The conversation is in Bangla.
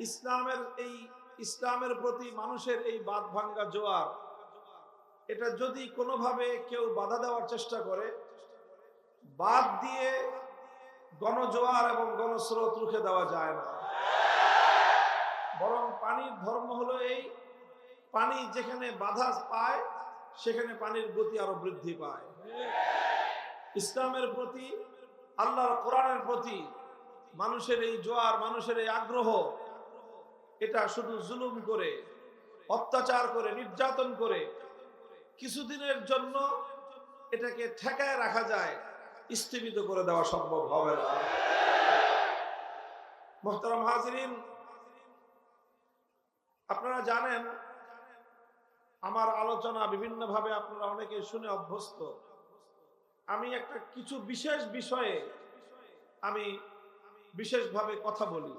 ইসলামের এই, ইসলামের প্রতি মানুষের এই বাদ ভাঙ্গা জোয়ার, এটা যদি কোনোভাবে কেউ বাধা দেওয়ার চেষ্টা করে, বাদ দিয়ে গণজোয়ার এবং গণস্রোত রুখে দেওয়া যায় না। বরং পানির ধর্ম হলো এই, পানি যেখানে বাধা পায়, সেখানে পানির গতি আরও বৃদ্ধি পায়। ইসলামের প্রতি, আল্লাহর কোরআনের প্রতি মানুষের এই জোয়ার, মানুষের এই আগ্রহ এটা শুধু জুলুম করে, অত্যাচার করে, নির্যাতন করে। কিছুদিনের জন্য এটাকে ঠেকায় রাখা যায় স্থগিত করে দেওয়া সম্ভব হবে না। মোহতারাম হাজরিন, আপনারা জানেন, আমার আলোচনা বিভিন্নভাবে আপনারা অনেকে শুনে অভ্যস্ত। আমি একটা কিছু বিশেষ বিষয়ে আমি বিশেষভাবে কথা বলি।